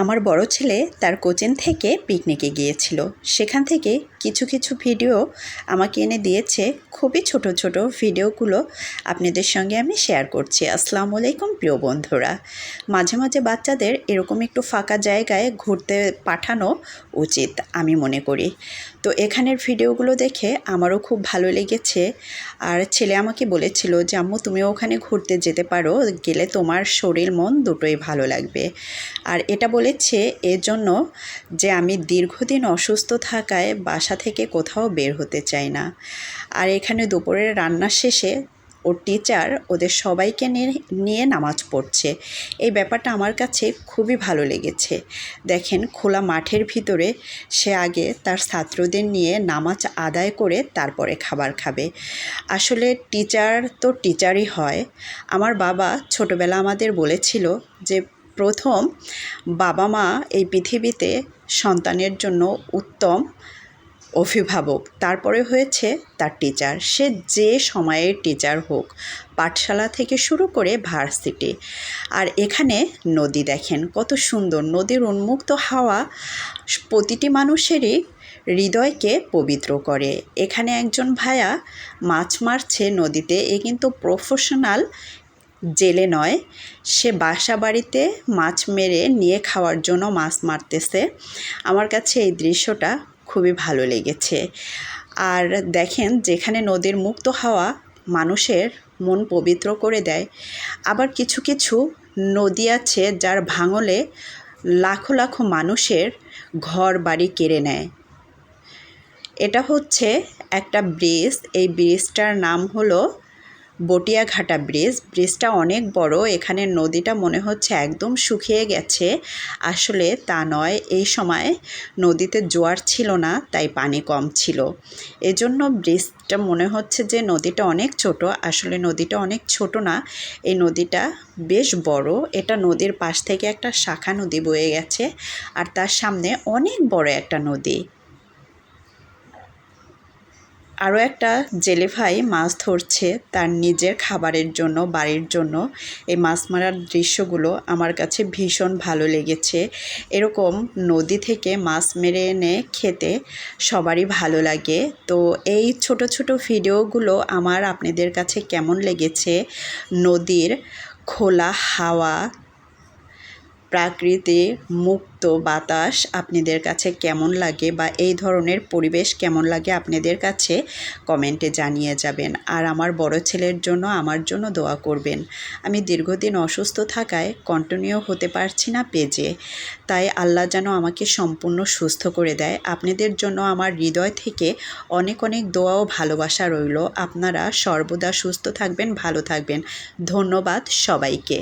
আমার বড় ছেলে তার কোচিং থেকে পিকনিকে গিয়েছিল। সেখান থেকে কিছু কিছু ভিডিও আমাকে এনে দিয়েছে। খুবই ছোট ছোট ভিডিওগুলো আপনাদের সঙ্গে আমি শেয়ার করছি। আসসালামু আলাইকুম, প্রিয় বন্ধুরা। মাঝে মাঝে বাচ্চাদের এরকম একটু ফাঁকা জায়গায় ঘুরতে পাঠানো উচিত, আমি মনে করি। তো এখানের ভিডিওগুলো দেখে আমারও খুব ভালো লেগেছে। আর ছেলে আমাকে বলেছিল যে, আম্মু, তুমিও ওখানে ঘুরতে যেতে পারো, গেলে তোমার শরীর, মন দুটোই ভালো লাগবে। আর এটা বলেছে এজন্য যে আমি দীর্ঘদিন অসুস্থ থাকায় বাসা থেকে কোথাও বের হতে চাই না। আর এখানে দুপুরের রান্নার শেষে ওর টিচার ওদের সবাইকে নিয়ে নামাজ পড়ছে। এই ব্যাপারটা আমার কাছে খুবই ভালো লেগেছে। দেখেন, খোলা মাঠের ভিতরে সে আগে তার ছাত্রদের নিয়ে নামাজ আদায় করে তারপরে খাবার খাবে। আসলে টিচার তো টিচারই হয়। আমার বাবা ছোটবেলা আমাদের বলেছিল যে প্রথম বাবা মা এই পৃথিবীতে সন্তানের জন্য উত্তম অভিভাবক। তারপরে হয়েছে তার টিচার সে যে সময়ের টিচার হোক, পাঠশালা থেকে শুরু করে ভার্সিটি আর এখানে নদী দেখেন, কত সুন্দর। নদীর উন্মুক্ত হাওয়া প্রতিটি মানুষেরই হৃদয়কে পবিত্র করে। এখানে একজন ভায়া মাছ মারছে নদীতে। এ কিন্তু প্রফেশনাল জেলে নয়, সে বাসা বাড়িতে মাছ মেরে নিয়ে খাওয়ার জন্য মাছ মারতেছে। আমার কাছে এই দৃশ্যটা খুবই ভালো লেগেছে। আর দেখেন, যেখানে নদীর মুক্ত হাওয়া, মানুষের মন পবিত্র করে দেয়। আবার কিছু কিছু নদী আছে যার ভাঙলে লাখো লাখো মানুষের ঘর বাড়ি কেড়ে নেয়। এটা হচ্ছে একটা ব্রিজ। এই ব্রিজটার নাম হলো বটিয়াঘাটা ব্রিজ। ব্রিজটা অনেক বড়, এখানে নদীটা মনে হচ্ছে একদম শুকিয়ে গেছে। আসলে তা নয়, এই সময় নদীতে জোয়ার ছিল না, তাই পানি কম ছিল। এজন্য ব্রিজটা মনে হচ্ছে যে নদীটা অনেক ছোট। আসলে নদীটা অনেক ছোট না, এই নদীটা বেশ বড়। এটা নদীর পাশ থেকে একটা শাখা নদী বয়ে গেছে, আর তার সামনে অনেক বড় একটা নদী। আরও একটা জেলে ভাই মাছ ধরছে তার নিজের খাবারের জন্য, বাড়ির জন্য। এই মাছ মারার দৃশ্যগুলো আমার কাছে ভীষণ ভালো লেগেছে। এরকম নদী থেকে মাছ মেরে এনে খেতে সবারই ভালো লাগে। তো এই ছোট ছোট ভিডিওগুলো আমার আপনাদের কাছে কেমন লেগেছে? নদীর খোলা হাওয়া প্রাকৃতিক মুক্ত বাতাস আপনাদের কাছে কেমন লাগে বা এই ধরনের পরিবেশ কেমন লাগে আপনাদের কাছে কমেন্টে জানিয়ে যাবেন। আর আমার বড় ছেলের জন্য আমার জন্য দোয়া করবেন। আমি দীর্ঘদিন অসুস্থ থাকায় কন্টিনিউ হতে পারছি না পেজে। তাই আল্লাহ যেন আমাকে সম্পূর্ণ সুস্থ করে দেয়। আপনাদের জন্য আমার হৃদয় থেকে অনেক অনেক দোয়া ও ভালোবাসা রইল। আপনারা সর্বদা সুস্থ থাকবেন, ভালো থাকবেন। ধন্যবাদ সবাইকে।